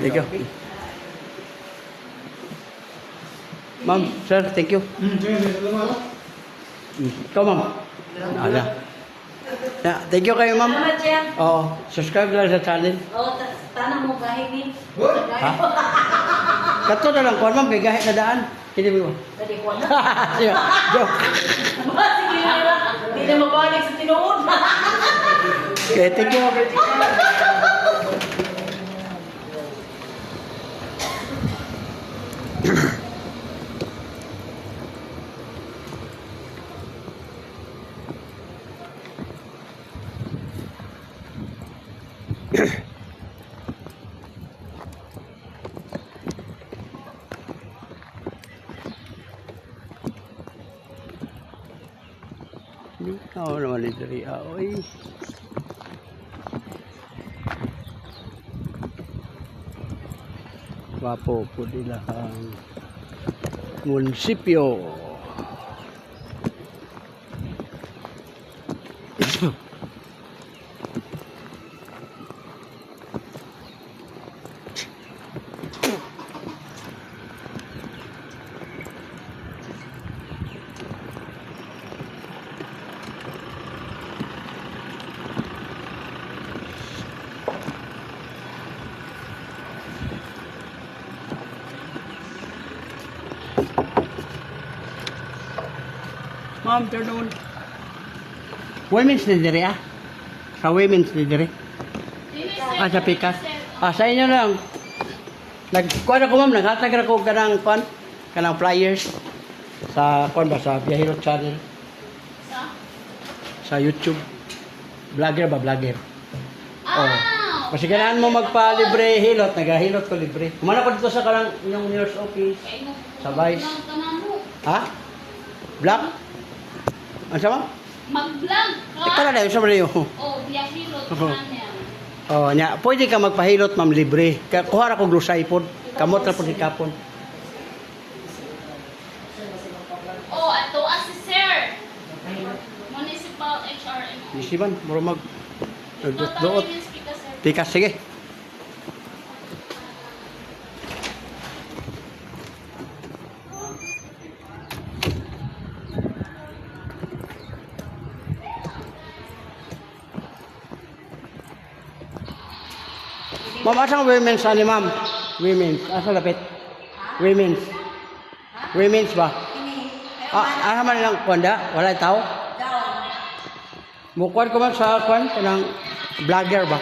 Thank you. Ma'am, sir, thank you. Hmm, sige, sige, salamat. Mm. Ikaw, ma'am. Ala. Ya, thank you kayo, ma'am. Salamat siya. Oo, subscribe lang sa channel. O, ta- tanang mo gahi ni. Good. Ha? Kato na lang, kuwan, ma'am, bigahe na daan. Hindi mo. Tadi ko na. Joke. Sige na. Hindi na mabalik sa tinuod. Okay, thank you. Ka naman ito rin. Oy. Wapo po nila ang munisipyo. Ma'am, turn on. Women's na dire ah. Sa women's na dire. Ah, sa pikas. Ah, sa inyo lang. Nagkuhan ako ma'am, naghatag ako kanang kuhan, kanang flyers sa kuhan ba sa Biyahiro channel Sa? sa YouTube. Vlogger ba, vlogger? Oh. Ah! Kasi kailangan mo magpa-libre hilot, nagahilot ko libre. Kumana ko dito sa kanang inyong nurse office. Sa Vice. Ha? Vlog? Ano sa mo? Mag-vlog ka. Ikaw na dahil sa mga Oh, biyahilot Oo. ka niya. Oh, nya, pwede ka magpahilot ma'am libre. Kuha ra ko glusay pod. Kamot ra pod kapon. Oh, ato as si Sir. Municipal HRM. Man muro mag doot. tayo speaker, Sir. Pikas sige. Ma'am, asang women's ani ma'am? Women's. Asa lapit? Women's. Women's ba? Ah, asa man lang kwanda? Wala tao? Mukuan ko man sa kwan kanang vlogger ba?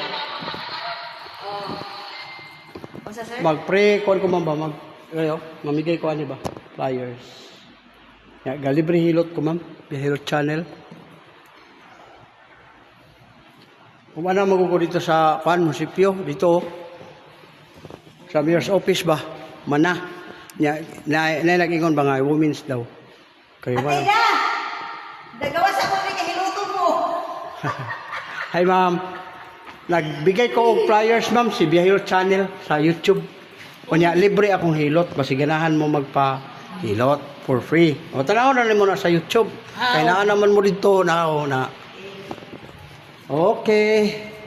Basta sir? Mag-pre kwan ko man ba mag ayo, mamigay ko ani ba? Flyers. Ya, galibre hilot ko ma'am. Hilot channel. Kumana magugo dito sa kwan munisipyo dito. Sa mayor's office ba? Mana. Ya, na, na, nag-ingon ba nga women's daw. Kayo ba? Ate na! Nagawa sa kong kahiluto mo. Hi ma'am. Nagbigay ko og flyers ma'am si Biyahiro Channel sa YouTube. Kunya libre akong hilot basi ganahan mo magpa hilot for free. O tanaw na mo na sa YouTube. Kay naa naman mo dito na na. Okay.